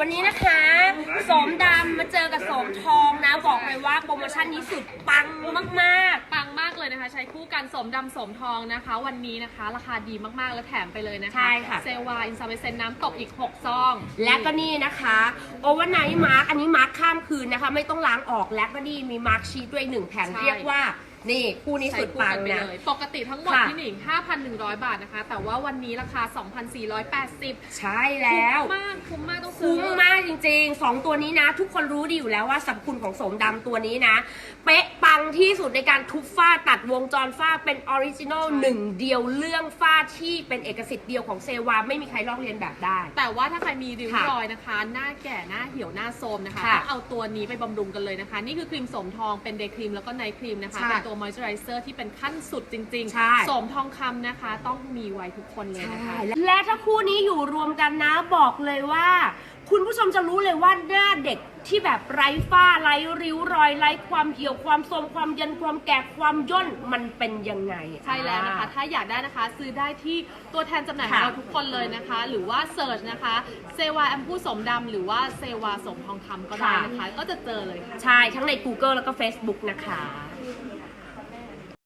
วันนี้นะคะโสมดำมาเจอกับโสมทองนะ บอกเลยว่าโปรโมชั่นนี้สุดปังมากปังมากเลยนะคะ ใช้คู่กันสมดำสมทองนะคะ วันนี้นะคะ ราคาดีมากๆ แล้วแถมไปเลยนะคะใช่ค่ะ เซวาอินซาเมเซนน้ำตกอีก 6 ซอง ๆ และก็นี่นะคะโอเวอร์ไนท์มาร์กอันนี้มาร์กข้ามคืนนะคะ ไม่ต้องล้างออกและก็นี่มีมาร์กชีทด้วยหนึ่งแผ่นเรียกว่า นี่คู่นี้ใช้สุดคู่ปักังนไปนะ เลย ปกติทั้งหมดค่ะที่หนิง 5,100 บาทนะคะ แต่ว่าวันนี้ราคา 2,480ใช่แล้ว คุ้มมาก คุ้มมากต้องซื้อคุ้มมากจริงๆ 2 ตัวนี้นะ ทุกคนรู้ดีอยู่แล้วว่าสรรพคุณของโสมดำตัวนี้นะ เป๊ะปังที่สุดในการทุบฝ้าตัดวงจรฝ้าเป็นออริจินอลหนึ่งเดียวเรื่องฝ้าที่เป็นเอกสิทธิ์เดียวของเซวาไม่มีใครลอกเลียนแบบได้ แต่ว่าถ้าใครมีริ้วค่ะรอยนะคะ หน้าแก่หน้าเหี่ยวหน้าโทรมนะคะค่ะต้องเอาตัวนี้ไปบำรุงกันเลยนะคะ นี่คือครีมโสมทองเป็นเดย์ครีมแล้วก็ไนท์ครีมนะคะ ใช่เป็นตัวมอยส์เจอไรเซอร์ที่เป็นขั้นสุดจริง ใช่โสมทองคำนะคะ ต้องมีไว้ทุกคนเลยนะคะ และถ้าคู่นี้อยู่รวมกันนะบอกเลยว่า คุณผู้ชมจะรู้เลยว่าหน้าเด็กที่แบบไร้ฝ้าไร้ริ้วรอยไร้ความเหี่ยวความโทรมความเย็นความแก่ความย่นมันเป็นยังไง ใช่แล้วนะคะ ถ้าอยากได้นะคะซื้อได้ที่ตัวแทนจำหน่ายของค่ะเราทุกคนเลยนะคะ หรือว่าเสิร์ชนะคะ เซวาแอมพูสมดำหรือว่าเซวาสมทองคำก็ได้นะคะ ก็จะเจอเลยค่ะ ใช่ ทั้งใน Google แล้วก็ Facebook นะคะ